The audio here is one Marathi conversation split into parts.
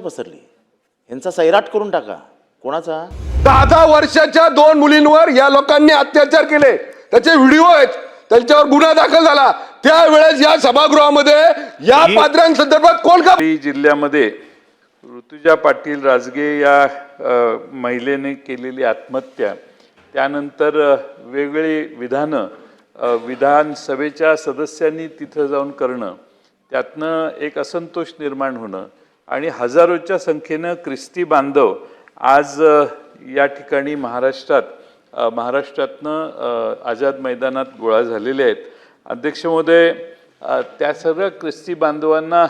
कशामुळे पसरली. यांचा सैराट करून टाका. कोणाचा? दहा दहा वर्षाच्या दोन मुलींवर या लोकांनी अत्याचार केले. त्याचे व्हिडिओ आहेत. त्यांच्यावर गुन्हा दाखल झाला. त्यावेळेस या सभागृहामध्ये या पात्रांसंदर्भात कोण का जिल्ह्यामध्ये ऋतुजा पाटील राजगे या अ, महिलेने केलेली आत्महत्या. त्यानंतर अ, वेगवेगळी विधानं अ, विधानसभेच्या सदस्यांनी तिथं जाऊन करणं. त्यातनं एक असंतोष निर्माण होणं. आणि हजारोच्या संख्येनं ख्रिस्ती बांधव आज या ठिकाणी महाराष्ट्रात महाराष्ट्रातनं आझाद मैदानात गोळा झालेले आहेत. अध्यक्ष महोदय त्या सर्व ख्रिस्ती बांधवांना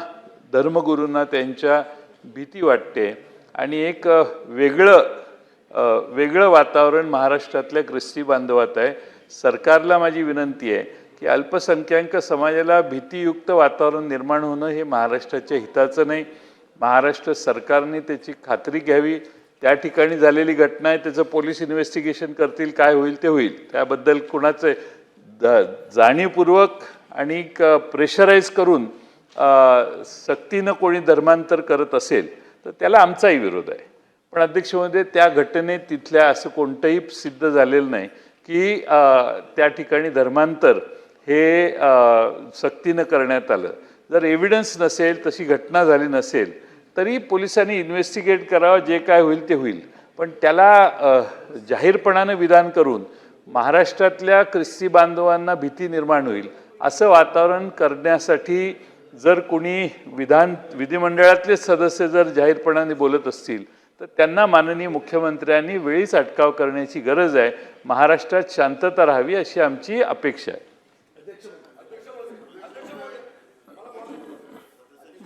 धर्मगुरूंना त्यांच्या भीती वाटते आणि एक वेगळं वेगळं वातावरण महाराष्ट्रातल्या ख्रिस्ती बांधवात आहे. सरकारला माझी विनंती आहे की अल्पसंख्याक समाजाला भीतीयुक्त वातावरण निर्माण होणं हे महाराष्ट्राच्या हिताचं नाही. महाराष्ट्र सरकारने त्याची खात्री घ्यावी. त्या ठिकाणी झालेली घटना आहे त्याचं पोलीस इन्व्हेस्टिगेशन करतील काय होईल ते होईल. त्याबद्दल कुणाचं जाणीवपूर्वक आणि प्रेशराईज करून सक्तीनं कोणी धर्मांतर करत असेल तर त्याला आमचाही विरोध आहे. पण अध्यक्ष म्हणजे त्या घटनेत तिथल्या असं कोणतंही सिद्ध झालेलं नाही की त्या ठिकाणी धर्मांतर हे सक्तीनं करण्यात आलं. जर एव्हिडन्स नसेल तशी घटना झाली नसेल तरी पोलिसांनी इन्व्हेस्टिगेट करावं जे काय होईल ते होईल. पण त्याला जाहीरपणानं विधान करून महाराष्ट्रातल्या ख्रिस्ती बांधवांना भीती निर्माण होईल असं वातावरण करण्यासाठी जर कोणी विधान विधिमंडळातले सदस्य जर जाहीरपणाने बोलत असतील तर त्यांना माननीय मुख्यमंत्र्यांनी वेळीच अटकाव करण्याची गरज आहे. महाराष्ट्रात शांतता राहावी अशी आमची अपेक्षा आहे.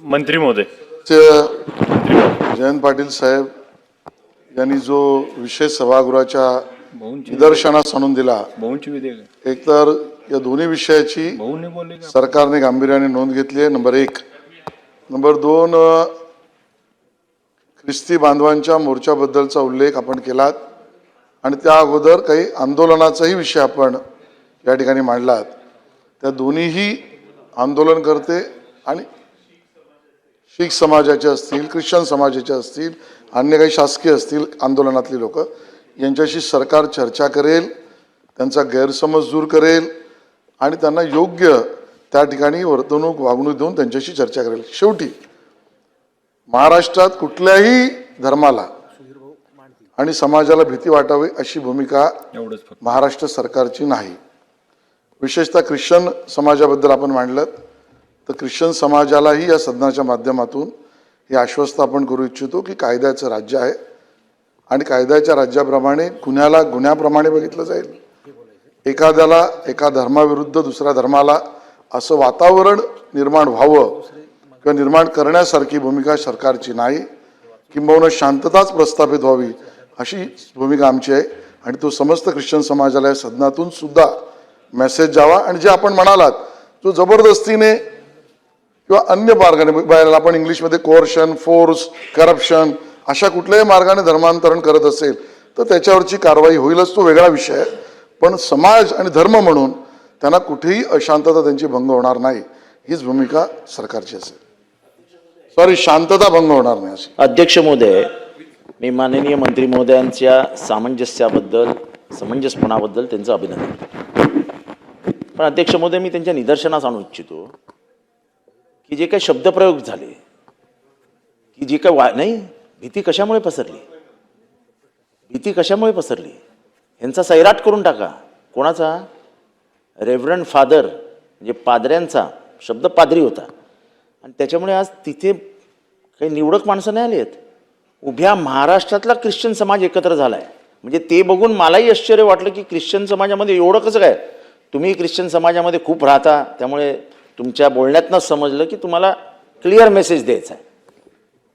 मंत्री महोदय. अध्यक्ष जयंत पाटील साहेब यांनी जो विषय सभागृहाच्या निदर्शनास आणून दिला एकतर या दोन्ही विषयाची सरकारने गांभीर्याने नोंद घेतली आहे. नंबर एक. नंबर दोन ख्रिस्ती बांधवांच्या मोर्चाबद्दलचा उल्लेख आपण केलात आणि त्या अगोदर काही आंदोलनाचाही विषय आपण या ठिकाणी मांडलात. त्या दोन्हीही आंदोलन करते आणि शीख समाजाचे असतील ख्रिश्चन समाजाचे असतील अन्य काही शासकीय असतील आंदोलनातली लोक यांच्याशी सरकार चर्चा करेल त्यांचा गैरसमज दूर करेल आणि त्यांना योग्य त्या ठिकाणी वर्तणूक वागणूक देऊन त्यांच्याशी चर्चा करेल. शेवटी महाराष्ट्रात कुठल्याही धर्माला आणि समाजाला भीती वाटावी अशी भूमिका महाराष्ट्र सरकारची नाही. विशेषतः ख्रिश्चन समाजाबद्दल आपण मांडलं तर ख्रिश्चन समाजालाही या सदनाच्या माध्यमातून हे आश्वस्त आपण करू इच्छितो की कायद्याचं राज्य आहे. आणि कायद्याच्या राज्याप्रमाणे गुन्ह्याला गुन्ह्याप्रमाणे बघितलं जाईल. एखाद्याला एका धर्माविरुद्ध दुसऱ्या धर्माला असं वातावरण निर्माण व्हावं किंवा निर्माण करण्यासारखी भूमिका सरकारची नाही. किंबहुना शांतताच प्रस्थापित व्हावी अशी भूमिका आमची आहे. आणि तो समस्त ख्रिश्चन समाजाला या सदनातून सुद्धा मेसेज जावा आणि जे आपण म्हणालात जो जबरदस्तीने किंवा अन्य मार्गाने बाहेर आपण इंग्लिशमध्ये कोर्शन फोर्स करप्शन अशा कुठल्याही मार्गाने धर्मांतरण करत असेल तर त्याच्यावरची कारवाई होईलच. तो वेगळा विषय आहे. पण समाज आणि धर्म म्हणून त्यांना कुठेही अशांतता त्यांची भंग होणार नाही. हीच भूमिका सरकारची असेल. सॉरी शांतता भंग होणार नाही अशी. अध्यक्ष महोदय मी माननीय मंत्री महोदयांच्या सामंजस्याबद्दल समंजसपणाबद्दल त्यांचं अभिनंदन पण अध्यक्ष महोदय मी त्यांच्या निदर्शनास आणू इच्छितो. की जे काही शब्दप्रयोग झाले की जे काय वा नाही भीती कशामुळे पसरली? भीती कशामुळे पसरली? यांचा सैराट करून टाका. कोणाचा? रेव्हरंड फादर म्हणजे पादऱ्यांचा शब्द पादरी होता. आणि त्याच्यामुळे आज तिथे काही निवडक माणसं नाही आली आहेत. उभ्या महाराष्ट्रातला ख्रिश्चन समाज एकत्र झाला आहे म्हणजे ते बघून मलाही आश्चर्य वाटलं की ख्रिश्चन समाजामध्ये एवढं कसं काय? तुम्ही ख्रिश्चन समाजामध्ये खूप राहता त्यामुळे तुमच्या बोलण्यातनंच समजलं की तुम्हाला क्लिअर मेसेज द्यायचा आहे.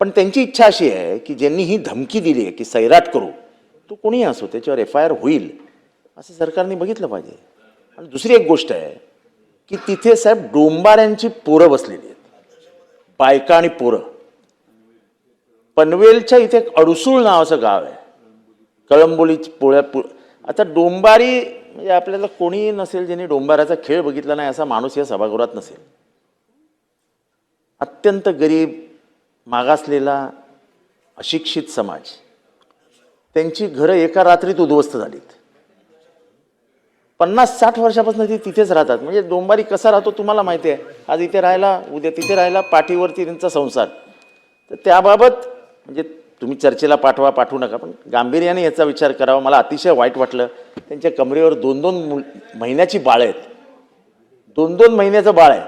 पण त्यांची इच्छा अशी आहे की ज्यांनी ही धमकी दिली आहे की सैराट करू तो कोणी असो त्याच्यावर एफ आय आर होईल असं सरकारने बघितलं पाहिजे. आणि दुसरी एक गोष्ट आहे की तिथे साहेब डोंबाऱ्यांची पोरं बसलेली आहेत. बायका आणि पोरं. पनवेलच्या इथे एक अडसूळ नावाचं गाव आहे. कळंबोली पोळ्या पु आता डोंबारी म्हणजे आपल्याला कोणीही नसेल ज्यांनी डोंबाराचा खेळ बघितला नाही असा माणूस या सभागृहात नसेल. अत्यंत गरीब मागासलेला अशिक्षित समाज. त्यांची घरं एका रात्रीत उद्ध्वस्त झालीत. पन्नास साठ वर्षापासून ती तिथेच राहतात. म्हणजे डोंबारी कसा राहतो तुम्हाला माहिती आहे? आज इथे राहायला उद्या तिथे राहायला पाठीवरती त्यांचा संसार. तर त्याबाबत म्हणजे तुम्ही चर्चेला पाठवा पाठवू नका. पण गांभीर्याने याचा विचार करावा. मला अतिशय वाईट वाटलं. त्यांच्या कमरेवर दोन दोन महिन्याची बाळ आहेत. दोन दोन महिन्याचं बाळ आहे.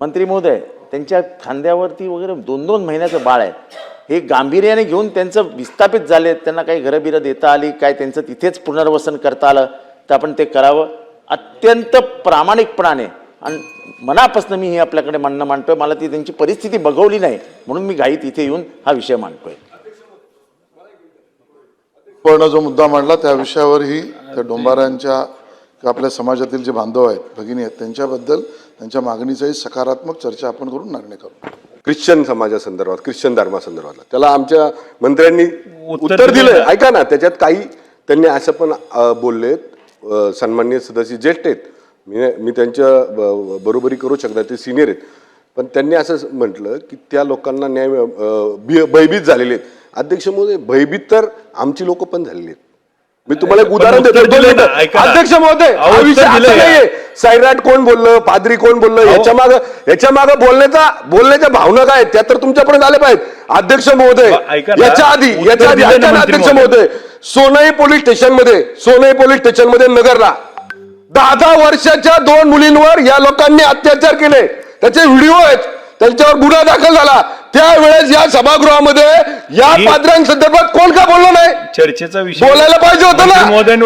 मंत्री महोदय त्यांच्या खांद्यावरती वगैरे दोन दोन महिन्याचं बाळ आहे. हे गांभीर्याने घेऊन त्यांचं विस्थापित झाले. त्यांना काही घरं बिरं देता आली काय त्यांचं तिथेच पुनर्वसन करता आलं तर आपण ते करावं. अत्यंत प्रामाणिकपणाने आणि मनापासून मी हे आपल्याकडे म्हणणं मांडतोय. मला ती त्यांची परिस्थिती बघवली नाही. म्हणून मी घाईत इथे येऊन हा विषय मांडतोय. पण जो मुद्दा मांडला त्या विषयावरही त्या डोंबाऱ्यांच्या किंवा आपल्या समाजातील जे बांधव आहेत भगिनी आहेत त्यांच्याबद्दल त्यांच्या मागणीचाही सकारात्मक चर्चा आपण करून निर्णय करू. ख्रिश्चन समाजासंदर्भात ख्रिश्चन धर्मासंदर्भात त्याला आमच्या मंत्र्यांनी उत्तर दिलं? ऐका ना त्याच्यात काही त्यांनी असं पण अ, सन्माननीय सदस्य ज्येष्ठ आहेत. मी मी त्यांच्या बरोबरी करू शकतात ते सिनियर आहेत. पण त्यांनी असं म्हटलं की त्या लोकांना न्याय भयभीत झालेले आहेत. अध्यक्ष महोदय भयभीत तर आमची लोक पण झालेली आहेत. मी तुम्हाला एक उदाहरण देतो. अध्यक्ष महोदय सैराट कोण बोललं पादरी कोण बोललं याच्या माग याच्या माग बोलण्याचा बोलण्याच्या भावना काय? त्या तर तुमच्यापर्यंत आल्या पाहिजेत. अध्यक्ष महोदय. याच्या आधी याच्या आधी अध्यक्ष महोदय. सोनई पोलीस स्टेशनमध्ये सोनई पोलीस स्टेशनमध्ये नगरला. दहा दहा वर्षाच्या दोन मुलींवर या लोकांनी अत्याचार केले. त्याचे व्हिडिओ आहेत. त्यांच्यावर गुन्हा दाखल झाला. त्यावेळेस या सभागृहामध्ये या पात्रांसंदर्भात कोण का बोललं नाही? चर्चेचा विषय. बोलायला पाहिजे होतं ना.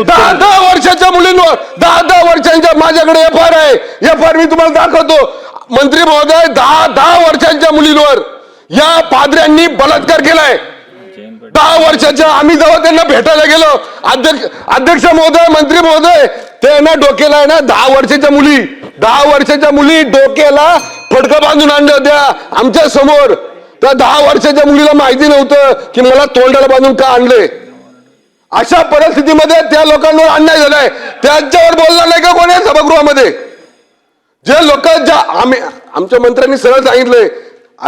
दहा. दहा वर्षाच्या मुलींवर दहा दहा वर्षांच्या माझ्याकडे एफ आर आहे. एफ आर मी तुम्हाला दाखवतो. मंत्री महोदय दहा दहा वर्षांच्या मुलींवर या पादऱ्यांनी बलात्कार केलाय. दहा वर्षाच्या आम्ही जेव्हा त्यांना भेटायला गेलो अध्यक्ष अध्यक्ष महोदय मंत्री महोदय ते ना डोक्याला आहे ना दहा वर्षाच्या मुली दहा वर्षाच्या मुली डोक्याला फडकं बांधून आणल्या होत्या आमच्यासमोर. त्या दहा वर्षाच्या मुलीला माहिती नव्हतं की मला तोंडाला बांधून का आणले. अशा परिस्थितीमध्ये त्या लोकांवर अन्याय झालाय. त्यांच्यावर बोलणार नाही का कोणी सभागृहामध्ये? जे लोक ज्या आम्ही आमच्या मंत्र्यांनी सरळ सांगितलंय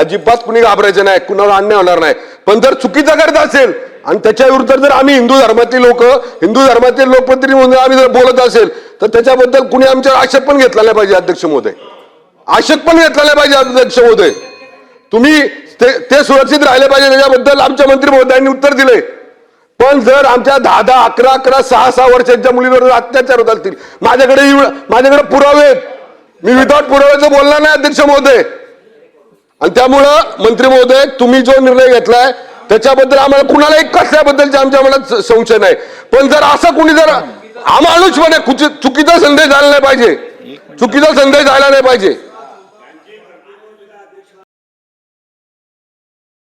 अजिबात कुणी घाबरायचं नाही कुणावर अन्याय होणार नाही. पण जर चुकीचं करत असेल आणि त्याच्या विरुद्ध जर आम्ही हिंदू धर्मातील लोक हिंदू धर्मातील लोकप्रतिनिधी म्हणून आम्ही जर बोलत असेल तर त्याच्याबद्दल कुणी आमच्यावर आक्षेप पण घेतला नाही पाहिजे अध्यक्ष महोदय. आक्षेप पण घेतला नाही पाहिजे अध्यक्ष महोदय. तुम्ही ते ते सुरक्षित राहिले पाहिजे त्याच्याबद्दल आमच्या मंत्री महोदयांनी उत्तर दिले पण जर आमच्या दहा दहा अकरा अकरा सहा सहा वर्षांच्या मुलीवर अत्याचार होत असतील माझ्याकडे माझ्याकडे पुरावे मी विदाउट पुराव्याचं बोलणार नाही अध्यक्ष महोदय. आणि त्यामुळं मंत्री महोदय तुम्ही जो निर्णय घेतलाय त्याच्याबद्दल आम्हाला कुणालाही कसल्याबद्दलचे आमच्या मनात संशय नाही. पण जर असं कुणी जर आम्हाला कुच- चुकीचा संदेश झाला नाही पाहिजे. चुकीचा संदेश झाला नाही पाहिजे.